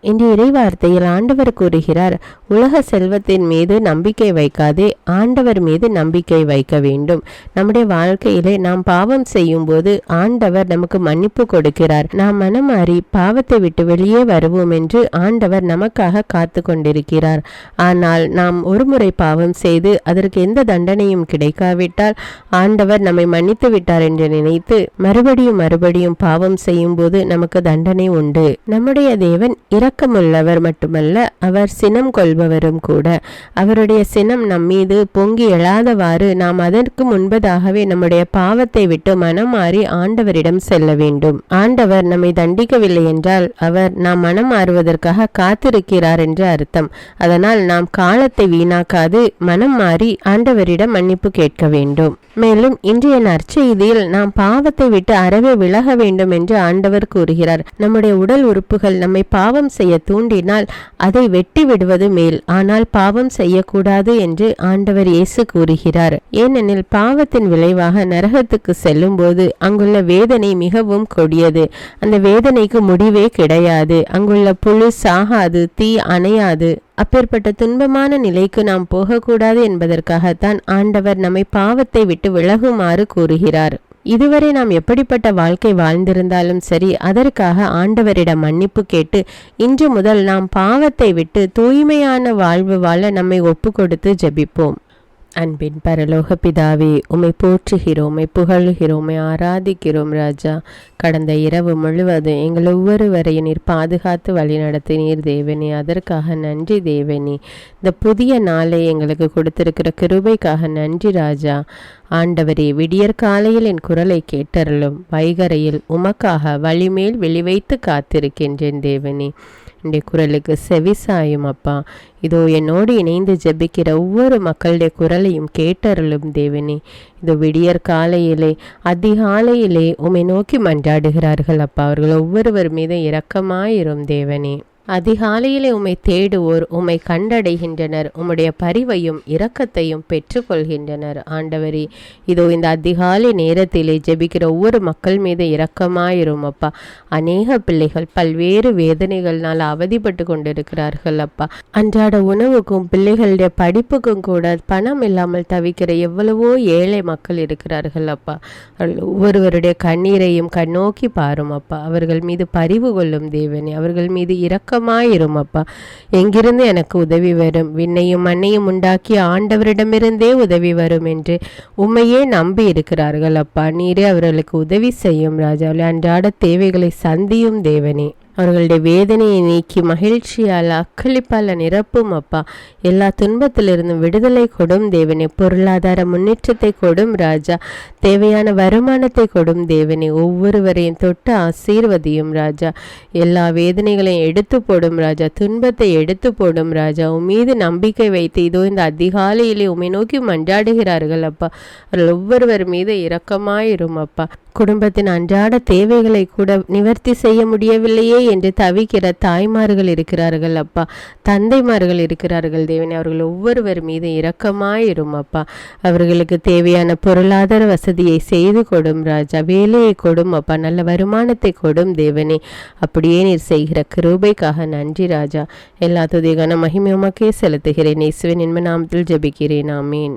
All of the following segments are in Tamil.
இன்று இறைவார்த்தையில் ஆண்டவர் கூறுகிறார் உலக செல்வத்தின் மீது நம்பிக்கை வைக்காதே ஆண்டவர் மீது நம்பிக்கை வைக்க வேண்டும். நம்முடைய வாழ்க்கையிலே நாம் பாவம் செய்யும் போது ஆண்டவர் நமக்கு மன்னிப்பு கொடுக்கிறார். நாம் மனமாறி பாவத்தை விட்டு வெளியே வருவோம் என்று ஆண்டவர் நமக்காக காத்து கொண்டிருக்கிறார். ஆனால் நாம் ஒருமுறை பாவம் செய்து அதற்கு எந்த தண்டனையும் கிடைக்காவிட்டால் ஆண்டவர் நம்மை மன்னித்து விட்டார் என்று நினைத்து மறுபடியும் மறுபடியும் பாவம் செய்யும் போது நமக்கு தண்டனை உண்டு. நம்முடைய தேவன் இரக்கமுள்ளவர் மட்டுமல்ல அவர் சினம் கொள்பவரும் கூட. அவருடைய சினம் நம் மீது பொங்கி எழாதவாறு நாம் அதற்கு முன்பதாகவே நம்முடைய பாவத்தை விட்டு மனம் மாறி ஆண்டவரிடம் செல்ல வேண்டும். ஆண்டவர் நம்மை தண்டிக்கவில்லை என்றால் அவர் நாம் மனம் மாறுவதற்காக காத்திருக்கிறார் என்று அர்த்தம். அதனால் நாம் காலத்தை வீணாக்காது மனம் மாறி ஆண்டவரிடம் மன்னிப்பு கேட்க வேண்டும். மேலும் இன்றைய நற்செய்தியில் நாம் பாவத்தை விட்டு அறவே விலக வேண்டும் என்று ஆண்டவர் கூறுகிறார். நம்முடைய உடல் உறுப்புகள் நம்மை பாவம் செய்ய தூண்டினால் அதை வெட்டி விடுவது மேல் ஆனால் பாவம் செய்யக்கூடாது என்று ஆண்டவர் இயேசு கூறுகிறார். ஏனெனில் பாவத்தின் விளைவாக நரகத்துக்கு செல்லும் போது அங்குள்ள வேதனை மிகவும் கொடியது. அந்த வேதனைக்கு முடிவே கிடையாது. அங்குள்ள புழு சாகாது தீ அணையாது. அப்பேற்பட்ட துன்பமான நிலைக்கு நாம் போகக்கூடாது என்பதற்காகத்தான் ஆண்டவர் நம்மை பாவத்தை விட்டு விலகுமாறு கூறுகிறார். இதுவரை நாம் எப்படிப்பட்ட வாழ்க்கை வாழ்ந்திருந்தாலும் சரி அதற்காக ஆண்டவரிடம் மன்னிப்பு கேட்டு இன்று முதல் நாம் பாவத்தை விட்டு தூய்மையான வாழ்வு வாழ நம்மை ஒப்பு கொடுத்து ஜெபிப்போம். அன்பின் பரலோக பிதாவே உமை போற்றுகிறோம் உம்மை புகழுகிறோம் உம்மை ஆராதிக்கிறோம் ராஜா. கடந்த இரவு முழுவதும் எங்கள் ஒவ்வொருவரையும் நீர் பாதுகாத்து வழி நடத்தினீர் தேவனி அதற்காக நன்றி தேவனி. இந்த புதிய நாளை எங்களுக்கு கொடுத்திருக்கிற கிருபைக்காக நன்றி ராஜா. ஆண்டவரே விடியற் காலையில் என் குரலை கேட்டருளும். வைகரையில் உமக்காக வழிமேல் வெளிவைத்து காத்திருக்கின்றேன் தேவனி. என்னுடைய குரலுக்கு செவிசாயும் அப்பா. இதோ என்னோடு இணைந்து ஜெபிக்கிற ஒவ்வொரு மக்களுடைய குரலையும் கேட்டருளும் தேவனே. இதோ விடியற் காலையிலே அதிகாலையிலே உமை நோக்கி மன்றாடுகிறார்கள் அப்பா. அவர்கள் ஒவ்வொருவர் மீதும் இரக்கமாயிரும் தேவனே. அதிகாலையிலே உம்மை தேடுவோர் உம்மை கண்டடைகின்றனர். உம்முடைய பரிவையும் இரக்கத்தையும் பெற்றுக்கொள்கின்றனர். ஆண்டவரே இதோ இந்த அதிகாலை நேரத்திலே ஜெபிக்கிற ஒவ்வொரு மக்கள் மீது இரக்கமாயிரும் அப்பா. அநேக பிள்ளைகள் பல்வேறு வேதனைகள்னால் அவதிப்பட்டு கொண்டிருக்கிறார்கள் அப்பா. அன்றாட உணவுக்கும் பிள்ளைகளுடைய படிப்புக்கும் கூட பணம் இல்லாமல் தவிக்கிற எவ்வளவோ ஏழை மக்கள் இருக்கிறார்கள் அப்பா. ஒவ்வொருவருடைய கண்ணீரையும் கண்ணோக்கி பாரும் அப்பா. அவர்கள் மீது பரிவு கொள்ளும் தேவனே அவர்கள் மீது இரக்கம் இரக்கமாயிரும் அப்பா எங்கிருந்து எனக்கு உதவி வரும்? விண்ணையும் மண்ணையும் உண்டாக்கி ஆண்டவரிடமிருந்தே உதவி வரும் என்று உண்மையே நம்பி இருக்கிறார்கள் அப்பா நீரே அவர்களுக்கு உதவி செய்யும் ராஜாவில் அன்றாட தேவைகளை சந்தியும் தேவனே. அவர்களுடைய வேதனையை நீக்கி மகிழ்ச்சியால் அக்களிப்பால் நிரப்பும் அப்பா. எல்லா துன்பத்திலிருந்தும் விடுதலை கொடும் தேவனே. பொருளாதார முன்னேற்றத்தை கொடும் ராஜா. தேவையான வருமானத்தை கொடும் தேவனே. ஒவ்வொருவரையும் தொட்டு ஆசீர்வதியும் ராஜா. எல்லா வேதனைகளையும் எடுத்து போடும் ராஜா. துன்பத்தை எடுத்து போடும் ராஜா. உன் மீது நம்பிக்கை வைத்து இதோ இந்த அதிகாலையிலே உமை நோக்கி மன்றாடுகிறார்கள் அப்பா. அவர்கள் ஒவ்வொருவர் மீது இரக்கமாயிரும் அப்பா. குடும்பத்தின் அன்றாட தேவைகளை கூட நிவர்த்தி செய்ய முடியவில்லையே என்று தவிக்கிற தாய்மார்கள் இருக்கிறார்கள் அப்பா. தந்தைமார்கள் இருக்கிறார்கள் தேவனே அவர்கள் ஒவ்வொருவர் மீது இரக்கமாயிரும் அப்பா. அவர்களுக்கு தேவையான பொருளாதார வசதியை செய்து கொடும் ராஜா வேலையை கொடும் அப்பா நல்ல வருமானத்தை கொடும் தேவனே. அப்படியே நீர் செய்கிற கிருபைக்காக நன்றி ராஜா. எல்லா துதிகான மகிமை உமக்கே செலுத்துகிறேன். இயேசுவின் இன்ப நாமத்தில் ஜபிக்கிறேன். ஆமீன்.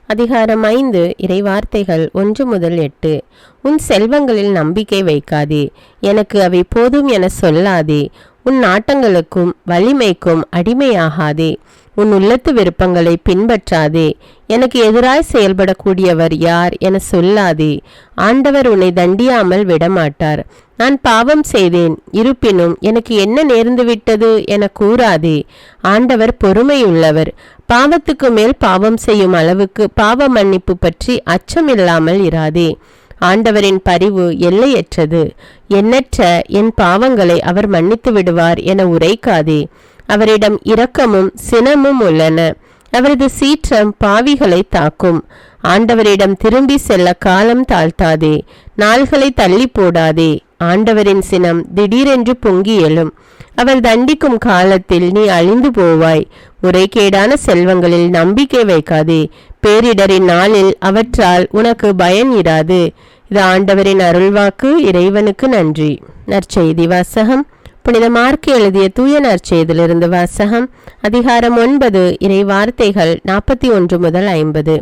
அதிகாரம் ஐந்து இறைவார்த்தைகள் ஒன்று முதல் எட்டு. உன் செல்வங்களில் நம்பிக்கை வைக்காதே. எனக்கு அவை போதும் என சொல்லாதே. உன் நாட்டங்களுக்கும் வலிமைக்கும் அடிமையாகாதே. உன் உள்ளத்து விருப்பங்களை பின்பற்றாதே. எனக்கு எதிராய் செயல்படக்கூடியவர் யார் என சொல்லாதே. ஆண்டவர் உன்னை தண்டியாமல் விடமாட்டார். நான் பாவம் செய்தேன். இருப்பினும் எனக்கு என்ன நேர்ந்து விட்டது என கூறாதே. ஆண்டவர் பொறுமையுள்ளவர். பாவத்துக்கு மேல் பாவம் செய்யும் அளவுக்கு பாவ மன்னிப்பு பற்றி அச்சமில்லாமல் இராதே. ஆண்டவரின் பரிவு எல்லையற்றது. எண்ணற்ற என் பாவங்களை அவர் மன்னித்து விடுவார் என உரைக்காதே. அவரிடம் இரக்கமும் சினமும் உள்ளன. அவரது சீற்றம் பாவிகளை தாக்கும். ஆண்டவரிடம் திரும்பி செல்ல காலம் தாழ்த்தாதே. நாள்களை தள்ளி போடாதே. ஆண்டவரின் சினம் திடீரென்று பொங்கி எழும். அவர் தண்டிக்கும் காலத்தில் நீ அழிந்து போவாய். முறைகேடான செல்வங்களில் நம்பிக்கை வைக்காதே. பேரிடரின் நாளில் அவற்றால் உனக்கு பயன் இராது. இது ஆண்டவரின் அருள்வாக்கு. இறைவனுக்கு நன்றி. நற்செய்தி வாசகம். புனித மார்க்கு எழுதிய தூய நற்செய்திலிருந்து வாசகம் அதிகாரம் ஒன்பது இறை வார்த்தைகள் நாற்பத்தி ஒன்று முதல் ஐம்பது.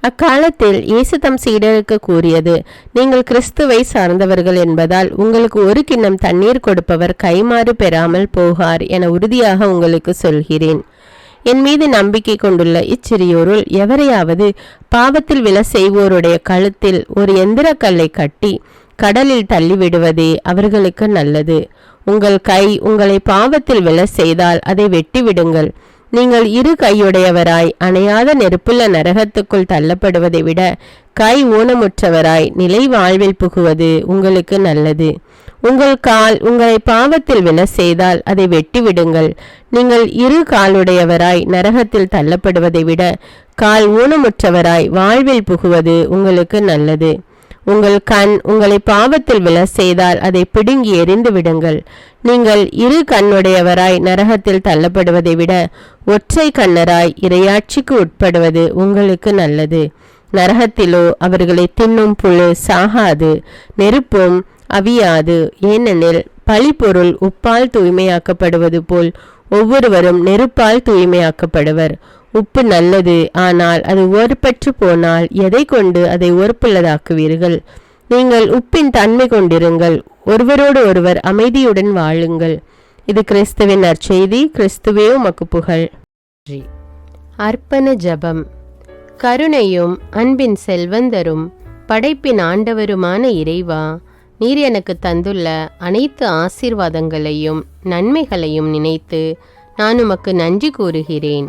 அக்காலத்தில் இயேசு தம் சீடருக்கு கூறியது நீங்கள் கிறிஸ்துவை சார்ந்தவர்கள் என்பதால் உங்களுக்கு ஒரு கிண்ணம் தண்ணீர் கொடுப்பவர் கைமாறு பெறாமல் போகார் என உறுதியாக உங்களுக்கு சொல்கிறேன். என் மீது நம்பிக்கை கொண்டுள்ள இச்சிறியோருள் எவரையாவது பாவத்தில் விழ செய்வோருடைய கழுத்தில் ஒரு எந்திரக்கல்லை கட்டி கடலில் தள்ளிவிடுவதே அவர்களுக்கு நல்லது. உங்கள் கை உங்களை பாவத்தில் விழ செய்தால் அதை வெட்டிவிடுங்கள். நீங்கள் இரு கையுடையவராய் அணையாத நெருப்புள்ள நரகத்துக்குள் தள்ளப்படுவதை விட கை ஊனமுற்றவராய் நிலை வாழ்வில் புகுவது உங்களுக்கு நல்லது. உங்கள் கால் உங்களை பாவத்தில் விழ செய்தால் அதை வெட்டிவிடுங்கள். நீங்கள் இரு காலுடையவராய் நரகத்தில் தள்ளப்படுவதை விட கால் ஊனமுற்றவராய் வாழ்வில் புகுவது உங்களுக்கு நல்லது. உங்கள் கண் உங்களை பாவத்தில் விழ செய்தால் அதை பிடுங்கி எறிந்து விடுங்கள். நீங்கள் இரு கண்ணுடையவராய் நரகத்தில் தள்ளப்படுவதை விட ஒற்றை கண்ணராய் இரையாட்சிக்கு உட்படுவது உங்களுக்கு நல்லது. நரகத்திலோ அவர்களை தின்னும் புழு சாகாது நெருப்பும் அவியாது. ஏனெனில் பழிப்பொருள் உப்பால் தூய்மையாக்கப்படுவது போல் ஒவ்வொருவரும் நெருப்பால் தூய்மையாக்கப்படுவர். உப்பு நல்லது ஆனால் அது ஒருப்பற்று போனால் எதை கொண்டு அதை ஒருப்புள்ளதாக்குவீர்கள் நீங்கள் உப்பின் தன்மை கொண்டிருங்கள் ஒருவரோடு ஒருவர் அமைதியுடன் வாழுங்கள். இது கிறிஸ்துவின் நற்செய்தி கிறிஸ்துவே உமக்கு புகழ். அர்ப்பண ஜபம். கருணையும் அன்பின் செல்வந்தரும் படைப்பின் ஆண்டவருமான இறைவா நீர் எனக்கு தந்துள்ள அனைத்து ஆசீர்வாதங்களையும் நன்மைகளையும் நினைத்து நான் உமக்கு நன்றி கூறுகிறேன்.